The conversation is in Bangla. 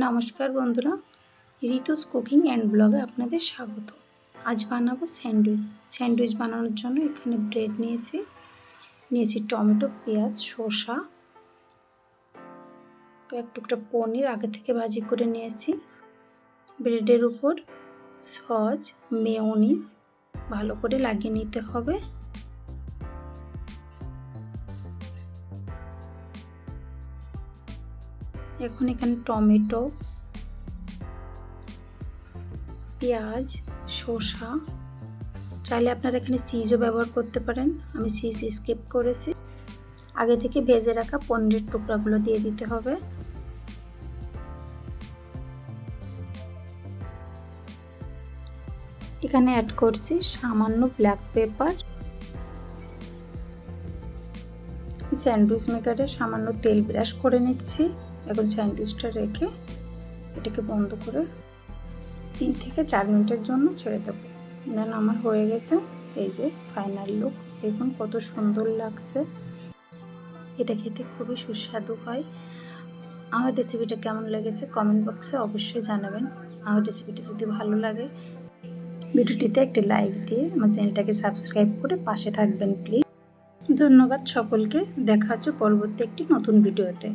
নমস্কার বন্ধুরা ঋতুস কুকিং অ্যান্ড ব্লগে আপনাদের স্বাগত। আজ বানাবো স্যান্ডউইচ। স্যান্ডউইচ বানানোর জন্য এখানে ব্রেড নিয়েছি। নিয়েছি টমেটো, পেঁয়াজ, শসা এক টুকটা পনির আগে থেকে ভাজি করে নিয়েছি। ব্রেডের উপর সস মেয়নিস ভালো করে লাগিয়ে নিতে হবে। এখন এখানে টমেটো, পেঁয়াজ, শসা। চাইলে আপনারা এখানে চিজও ব্যবহার করতে পারেন। আমি চিজ স্কিপ করেছি। আগে থেকে ভেজে রাখা পনিরের টুকরাগুলো দিয়ে দিতে হবে। এখানে অ্যাড করছি সামান্য ব্ল্যাক পেপার স্যান্ডউইচ মেকারে সামান্য তেল ব্রাশ করে নিচ্ছি। এখন স্যান্ডউইচটা রেখে এটাকে বন্ধ করে তিন থেকে চার মিনিটের জন্য ছেড়ে দেবো। দেন আমার হয়ে গেছে। এই যে ফাইনাল লুক দেখুন কত সুন্দর লাগছে। এটা খেতে খুবই সুস্বাদু হয়। আমার রেসিপিটা কেমন লেগেছে কমেন্ট বক্সে অবশ্যই জানাবেন। আমার রেসিপিটা যদি ভালো লাগে, ভিডিওটিতে একটি লাইক দিয়ে আমার চ্যানেলটাকে সাবস্ক্রাইব করে পাশে থাকবেন প্লিজ ধন্যবাদ সকলকে। দেখা হচ্ছে পরবর্তী একটি নতুন ভিডিওতে।